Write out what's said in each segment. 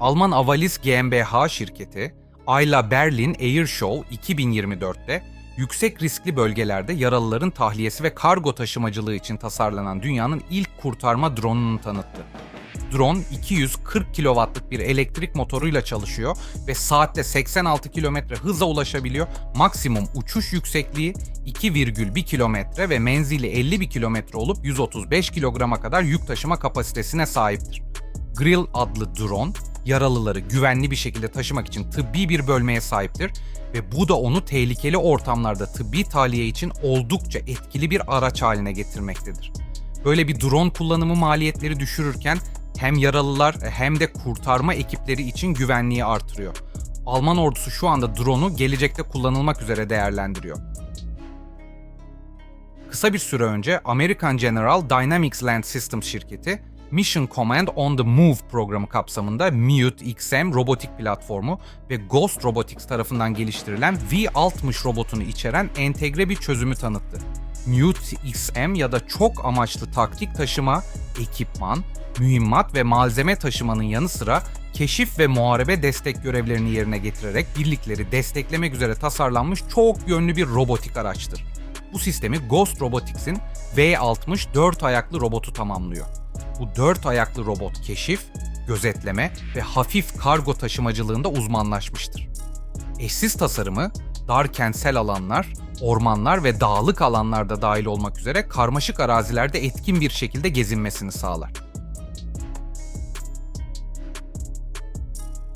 Alman Avalis GmbH şirketi, Ayla Berlin Air Show 2024'te yüksek riskli bölgelerde yaralıların tahliyesi ve kargo taşımacılığı için tasarlanan dünyanın ilk kurtarma drone'unu tanıttı. Drone 240 kW'lık bir elektrik motoruyla çalışıyor ve saatte 86 km hıza ulaşabiliyor. Maksimum uçuş yüksekliği 2,1 kilometre ve menzili 51 kilometre olup 135 kilograma kadar yük taşıma kapasitesine sahiptir. Grill adlı drone yaralıları güvenli bir şekilde taşımak için tıbbi bir bölmeye sahiptir ve bu da onu tehlikeli ortamlarda tıbbi tahliye için oldukça etkili bir araç haline getirmektedir. Böyle bir drone kullanımı maliyetleri düşürürken hem yaralılar hem de kurtarma ekipleri için güvenliği artırıyor. Alman ordusu şu anda drone'u gelecekte kullanılmak üzere değerlendiriyor. Kısa bir süre önce American General Dynamics Land Systems şirketi Mission Command on the Move programı kapsamında Mute XM robotik platformu ve Ghost Robotics tarafından geliştirilen V60 robotunu içeren entegre bir çözümü tanıttı. Mute XM ya da çok amaçlı taktik taşıma, ekipman, mühimmat ve malzeme taşımanın yanı sıra keşif ve muharebe destek görevlerini yerine getirerek birlikleri desteklemek üzere tasarlanmış çok yönlü bir robotik araçtır. Bu sistemi Ghost Robotics'in V60 4 ayaklı robotu tamamlıyor. Bu 4 ayaklı robot keşif, gözetleme ve hafif kargo taşımacılığında uzmanlaşmıştır. Eşsiz tasarımı dar kentsel alanlar, ormanlar ve dağlık alanlarda dahil olmak üzere karmaşık arazilerde etkin bir şekilde gezinmesini sağlar.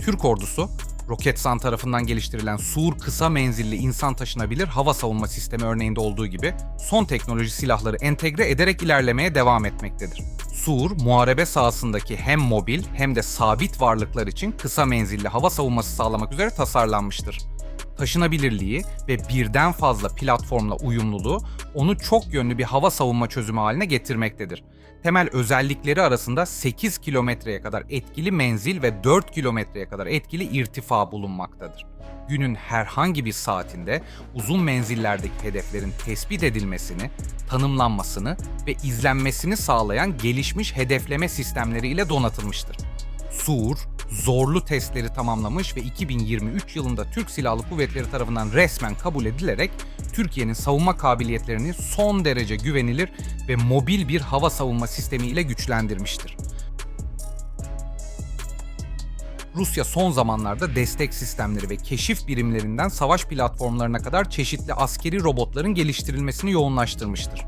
Türk ordusu, Roketsan tarafından geliştirilen Sur kısa menzilli insan taşınabilir hava savunma sistemi örneğinde olduğu gibi son teknoloji silahları entegre ederek ilerlemeye devam etmektedir. Sur, muharebe sahasındaki hem mobil hem de sabit varlıklar için kısa menzilli hava savunması sağlamak üzere tasarlanmıştır. Taşınabilirliği ve birden fazla platformla uyumluluğu onu çok yönlü bir hava savunma çözümü haline getirmektedir. Temel özellikleri arasında 8 kilometreye kadar etkili menzil ve 4 kilometreye kadar etkili irtifa bulunmaktadır. Günün herhangi bir saatinde uzun menzillerdeki hedeflerin tespit edilmesini, tanımlanmasını ve izlenmesini sağlayan gelişmiş hedefleme sistemleri ile donatılmıştır. Sur, zorlu testleri tamamlamış ve 2023 yılında Türk Silahlı Kuvvetleri tarafından resmen kabul edilerek Türkiye'nin savunma kabiliyetlerini son derece güvenilir ve mobil bir hava savunma sistemi ile güçlendirmiştir. Rusya son zamanlarda destek sistemleri ve keşif birimlerinden savaş platformlarına kadar çeşitli askeri robotların geliştirilmesini yoğunlaştırmıştır.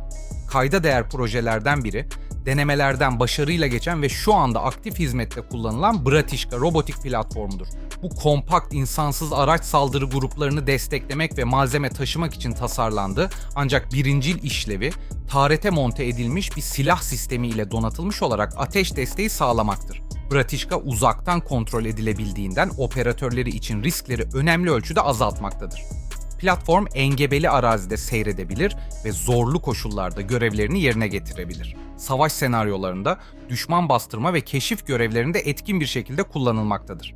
Kayda değer projelerden biri, denemelerden başarıyla geçen ve şu anda aktif hizmette kullanılan Bratişka robotik platformudur. Bu kompakt insansız araç saldırı gruplarını desteklemek ve malzeme taşımak için tasarlandı ancak birincil işlevi tarete monte edilmiş bir silah sistemi ile donatılmış olarak ateş desteği sağlamaktır. Bratişka uzaktan kontrol edilebildiğinden operatörleri için riskleri önemli ölçüde azaltmaktadır. Platform engebeli arazide seyredebilir ve zorlu koşullarda görevlerini yerine getirebilir. Savaş senaryolarında düşman bastırma ve keşif görevlerinde etkin bir şekilde kullanılmaktadır.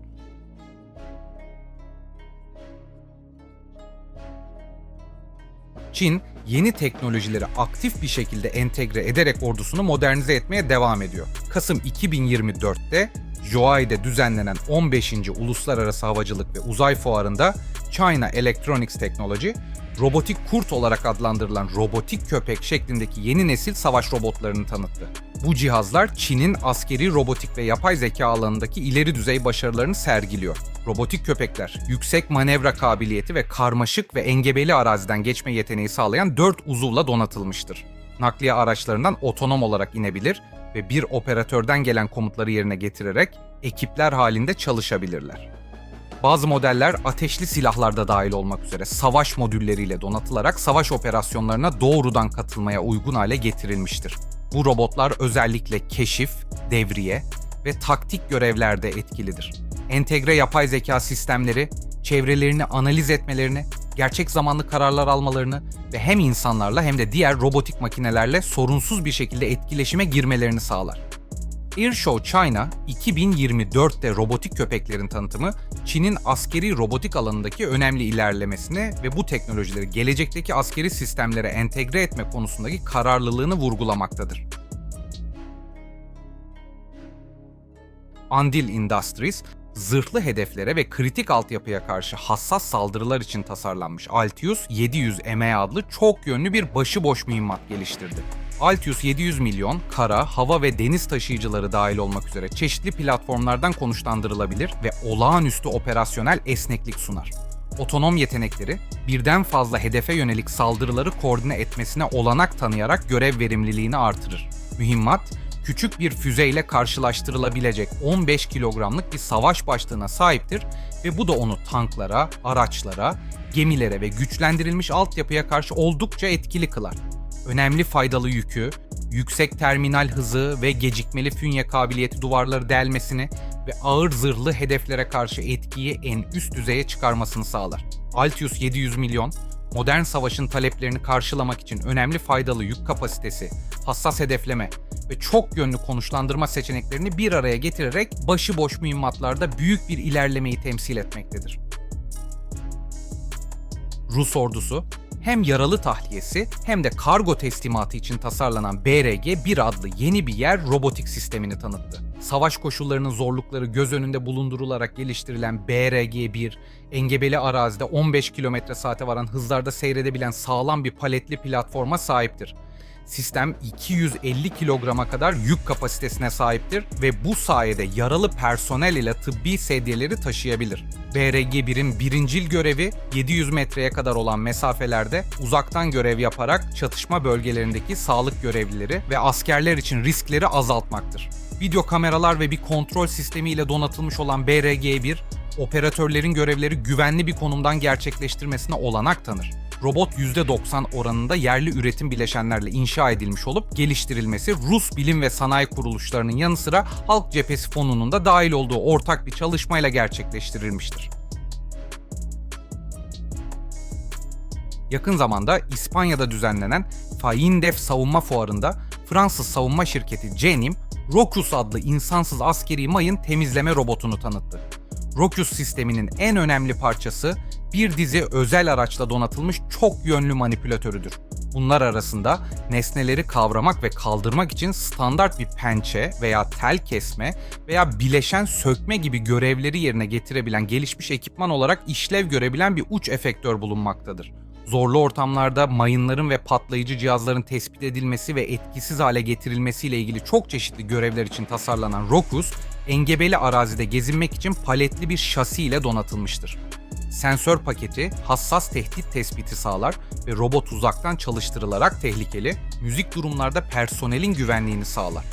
Çin, yeni teknolojileri aktif bir şekilde entegre ederek ordusunu modernize etmeye devam ediyor. Kasım 2024'te Zhuhai'de düzenlenen 15. Uluslararası Havacılık ve Uzay Fuarı'nda China Electronics Technology, robotik kurt olarak adlandırılan robotik köpek şeklindeki yeni nesil savaş robotlarını tanıttı. Bu cihazlar Çin'in askeri robotik ve yapay zeka alanındaki ileri düzey başarılarını sergiliyor. Robotik köpekler, yüksek manevra kabiliyeti ve karmaşık ve engebeli araziden geçme yeteneği sağlayan 4 uzuvla donatılmıştır. Nakliye araçlarından otonom olarak inebilir ve bir operatörden gelen komutları yerine getirerek ekipler halinde çalışabilirler. Bazı modeller ateşli silahlarda dahil olmak üzere savaş modülleriyle donatılarak savaş operasyonlarına doğrudan katılmaya uygun hale getirilmiştir. Bu robotlar özellikle keşif, devriye ve taktik görevlerde etkilidir. Entegre yapay zeka sistemleri çevrelerini analiz etmelerini, gerçek zamanlı kararlar almalarını ve hem insanlarla hem de diğer robotik makinelerle sorunsuz bir şekilde etkileşime girmelerini sağlar. Airshow China 2024'te robotik köpeklerin tanıtımı Çin'in askeri robotik alanındaki önemli ilerlemesini ve bu teknolojileri gelecekteki askeri sistemlere entegre etme konusundaki kararlılığını vurgulamaktadır. Andil Industries, Zırhlı hedeflere ve kritik altyapıya karşı hassas saldırılar için tasarlanmış Altius 700 ME adlı çok yönlü bir başıboş mühimmat geliştirdi. Altius 700 milyon, kara, hava ve deniz taşıyıcıları dahil olmak üzere çeşitli platformlardan konuşlandırılabilir ve olağanüstü operasyonel esneklik sunar. Otonom yetenekleri, birden fazla hedefe yönelik saldırıları koordine etmesine olanak tanıyarak görev verimliliğini artırır. Mühimmat, küçük bir füzeyle karşılaştırılabilecek 15 kilogramlık bir savaş başlığına sahiptir ve bu da onu tanklara, araçlara, gemilere ve güçlendirilmiş altyapıya karşı oldukça etkili kılar. Önemli faydalı yükü, yüksek terminal hızı ve gecikmeli fünye kabiliyeti duvarları delmesini ve ağır zırhlı hedeflere karşı etkiyi en üst düzeye çıkarmasını sağlar. Altius 700 milyon, modern savaşın taleplerini karşılamak için önemli faydalı yük kapasitesi, hassas hedefleme ve çok yönlü konuşlandırma seçeneklerini bir araya getirerek başıboş mühimmatlarda büyük bir ilerlemeyi temsil etmektedir. Rus ordusu hem yaralı tahliyesi hem de kargo teslimatı için tasarlanan BRG-1 adlı yeni bir yer robotik sistemini tanıttı. Savaş koşullarının zorlukları göz önünde bulundurularak geliştirilen BRG-1, engebeli arazide 15 km saate varan hızlarda seyredebilen sağlam bir paletli platforma sahiptir. Sistem 250 kilograma kadar yük kapasitesine sahiptir ve bu sayede yaralı personel ile tıbbi sedyeleri taşıyabilir. BRG-1'in birincil görevi 700 metreye kadar olan mesafelerde uzaktan görev yaparak çatışma bölgelerindeki sağlık görevlileri ve askerler için riskleri azaltmaktır. Video kameralar ve bir kontrol sistemi ile donatılmış olan BRG-1, operatörlerin görevleri güvenli bir konumdan gerçekleştirmesine olanak tanır robot %90 oranında yerli üretim bileşenlerle inşa edilmiş olup geliştirilmesi Rus bilim ve sanayi kuruluşlarının yanı sıra Halk Cephesi Fonu'nun da dahil olduğu ortak bir çalışmayla gerçekleştirilmiştir. Yakın zamanda İspanya'da düzenlenen Faindef Savunma Fuarı'nda Fransız savunma şirketi Cenim, Rocus adlı insansız askeri mayın temizleme robotunu tanıttı. Rocus sisteminin en önemli parçası bir dizi özel araçla donatılmış çok yönlü manipülatörüdür. Bunlar arasında nesneleri kavramak ve kaldırmak için standart bir pençe veya tel kesme veya bileşen sökme gibi görevleri yerine getirebilen gelişmiş ekipman olarak işlev görebilen bir uç efektör bulunmaktadır. Zorlu ortamlarda mayınların ve patlayıcı cihazların tespit edilmesi ve etkisiz hale getirilmesiyle ilgili çok çeşitli görevler için tasarlanan Rocus, engebeli arazide gezinmek için paletli bir şasi ile donatılmıştır. Sensör paketi hassas tehdit tespiti sağlar ve robot uzaktan çalıştırılarak tehlikeli, müzik durumlarda personelin güvenliğini sağlar.